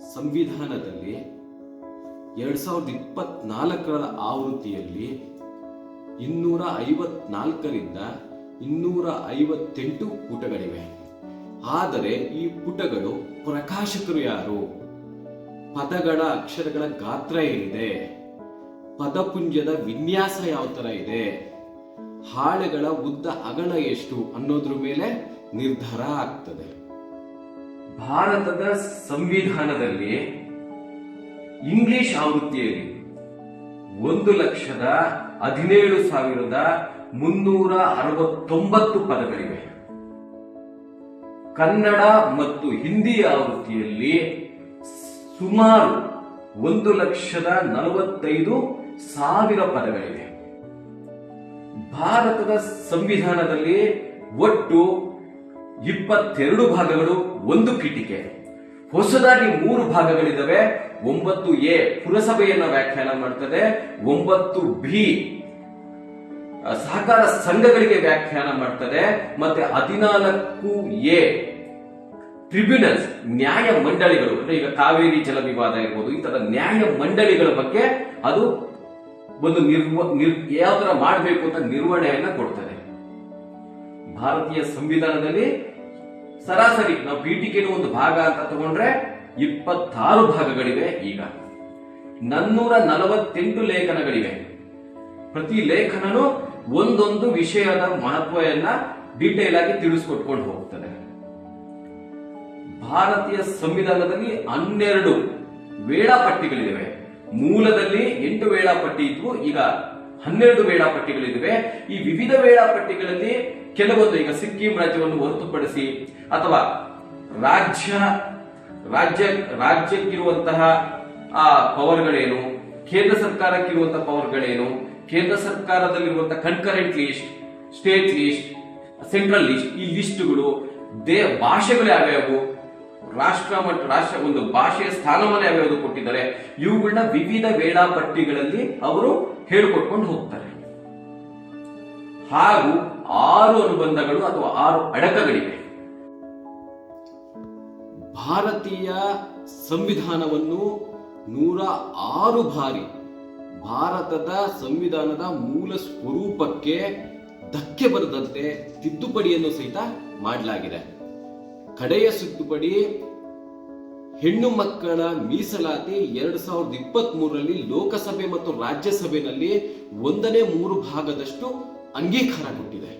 ಸಂವಿಧಾನದಲ್ಲಿ ಎರಡ್ ಸಾವಿರದ ಇಪ್ಪತ್ನಾಲ್ಕರ ಆವೃತ್ತಿಯಲ್ಲಿ ಇನ್ನೂರ ಐವತ್ನಾಲ್ಕರಿಂದ ಇನ್ನೂರ ಐವತ್ತೆಂಟು ಪುಟಗಳಿವೆ. ಆದರೆ ಈ ಪುಟಗಳು ಪ್ರಕಾಶಕರು ಯಾರು? ಪದಗಳ ಅಕ್ಷರಗಳ ಗಾತ್ರ ಏನಿದೆ? ಪದಪುಂಜದ ವಿನ್ಯಾಸ ಯಾವ ತರ ಇದೆ? ಹಾಳೆಗಳ ಉದ್ದ ಅಗಲ ಎಷ್ಟು ಅನ್ನೋದ್ರ ಮೇಲೆ ನಿರ್ಧಾರ ಆಗ್ತದೆ. ಭಾರತದ ಸಂವಿಧಾನದಲ್ಲಿ ಇಂಗ್ಲಿಷ್ ಆವೃತ್ತಿಯಲ್ಲಿ ಒಂದು ಲಕ್ಷದ ಹದಿನೇಳು ಸಾವಿರದ ಮುನ್ನೂರ ಅರವತ್ತೊಂಬತ್ತು ಪದಗಳಿವೆ. ಕನ್ನಡ ಮತ್ತು ಹಿಂದಿ ಆವೃತ್ತಿಯಲ್ಲಿ ಸುಮಾರು ಒಂದು ಲಕ್ಷದ ನಲವತ್ತೈದು ಸಾವಿರ ಪದಗಳಿವೆ. ಭಾರತದ ಸಂವಿಧಾನದಲ್ಲಿ ಒಟ್ಟು ಇಪ್ಪತ್ತೆರಡು ಭಾಗಗಳು ಒಂದು ಕಿಟಿಕೆ. ಹೊಸದಾಗಿ ಮೂರು ಭಾಗಗಳಿದ್ದಾವೆ ಒಂಬತ್ತು ಎ ಪುರಸಭೆಯನ್ನ ವ್ಯಾಖ್ಯಾನ ಮಾಡ್ತದೆ. ಒಂಬತ್ತು ಬಿ ಸಹಕಾರ ಸಂಘಗಳಿಗೆ ವ್ಯಾಖ್ಯಾನ ಮಾಡ್ತದೆ. ಮತ್ತೆ ಹದಿನಾಲ್ಕು ಎ ಟ್ರಿಬ್ಯುನಲ್ಸ್ ನ್ಯಾಯ ಮಂಡಳಿಗಳು. ಅಂದ್ರೆ ಈಗ ಕಾವೇರಿ ಜಲ ವಿವಾದ ಇರ್ಬೋದು ತರ ನ್ಯಾಯ ಮಂಡಳಿಗಳ ಬಗ್ಗೆ ಅದು ಒಂದು ನಿರ್ವ ನಿರ್ ಯಾವ ತರ ಮಾಡಬೇಕು ಅಂತ ನಿರ್ವಹಣೆಯನ್ನ ಕೊಡ್ತದೆ. ಭಾರತೀಯ ಸಂವಿಧಾನದಲ್ಲಿ ಸರಾಸರಿ ನಾವು ಪೀಠಿಕೆನ ಒಂದು ಭಾಗ ಅಂತ ತಗೊಂಡ್ರೆ ಇಪ್ಪತ್ತಾರು ಭಾಗಗಳಿವೆ ಈಗ. ನನ್ನೂರ ನಲವತ್ತೆಂಟು ಲೇಖನಗಳಿವೆ. ಪ್ರತಿ ಲೇಖನನು ಒಂದೊಂದು ವಿಷಯದ ಮಹತ್ವವನ್ನ ಡೀಟೇಲ್ ಆಗಿ ತಿಳಿಸ್ಕೊಟ್ಕೊಂಡು ಹೋಗ್ತದೆ. ಭಾರತೀಯ ಸಂವಿಧಾನದಲ್ಲಿ ಹನ್ನೆರಡು ವೇಳಾಪಟ್ಟಿಗಳಿವೆ. ಮೂಲದಲ್ಲಿ ಎಂಟು ವೇಳಾಪಟ್ಟಿ ಇದ್ವು, ಈಗ ಹನ್ನೆರಡು ವೇಳಾಪಟ್ಟಿಗಳಿವೆ ಈ ವಿವಿಧ ವೇಳಾಪಟ್ಟಿಗಳಲ್ಲಿ ಕೆಲವೊಂದು ಈಗ ಸಿಕ್ಕಿಂ ರಾಜ್ಯವನ್ನು ಹೊರತುಪಡಿಸಿ ಅಥವಾ ರಾಜ್ಯ ರಾಜ್ಯ, ರಾಜ್ಯಕ್ಕಿರುವಂತಹ ಆ ಪವರ್ಗಳೇನು ಕೇಂದ್ರ ಸರ್ಕಾರಕ್ಕಿರುವಂತಹ ಪವರ್ಗಳೇನು ಕೇಂದ್ರ ಸರ್ಕಾರದಲ್ಲಿರುವಂತಹ concurrent list state list central list ಈ ಲಿಸ್ಟ್ಗಳು ದೇ ಭಾಷೆಗಳು ಯಾವ್ಯಾವು ರಾಷ್ಟ್ರ ಮತ್ತು ರಾಷ್ಟ್ರ ಒಂದು ಭಾಷೆಯ ಸ್ಥಾನಮಾನ ಯಾವ್ಯಾವುದು ಕೊಟ್ಟಿದ್ದಾರೆ. ಇವುಗಳನ್ನ ವಿವಿಧ ವೇಳಾಪಟ್ಟಿಗಳಲ್ಲಿ ಅವರು ಹೇಳಿಕೊಟ್ಕೊಂಡು ಹೋಗ್ತಾರೆ. ಹಾಗೂ ಆರು ಅನುಬಂಧಗಳು ಅಥವಾ ಆರು ಅಡಕಗಳಿವೆ. ಭಾರತೀಯ ಸಂವಿಧಾನವನ್ನು ನೂರ ಆರು ಬಾರಿ ಭಾರತದ ಸಂವಿಧಾನದ ಮೂಲ ಸ್ವರೂಪಕ್ಕೆ ಧಕ್ಕೆ ಬರದಂತೆ ತಿದ್ದುಪಡಿಯನ್ನು ಸಹಿತ ಮಾಡಲಾಗಿದೆ. ಕಡೆಯ ತಿದ್ದುಪಡಿ ಹೆಣ್ಣು ಮಕ್ಕಳ ಮೀಸಲಾತಿ ಎರಡು ಸಾವಿರದ ಇಪ್ಪತ್ತ್ ಮೂರರಲ್ಲಿ ಲೋಕಸಭೆ ಮತ್ತು ರಾಜ್ಯಸಭೆಯಲ್ಲಿ ಒಂದನೇ ಮೂರು ಭಾಗದಷ್ಟು ಅಂಗೀಕಾರ ಕೊಟ್ಟಿದೆ.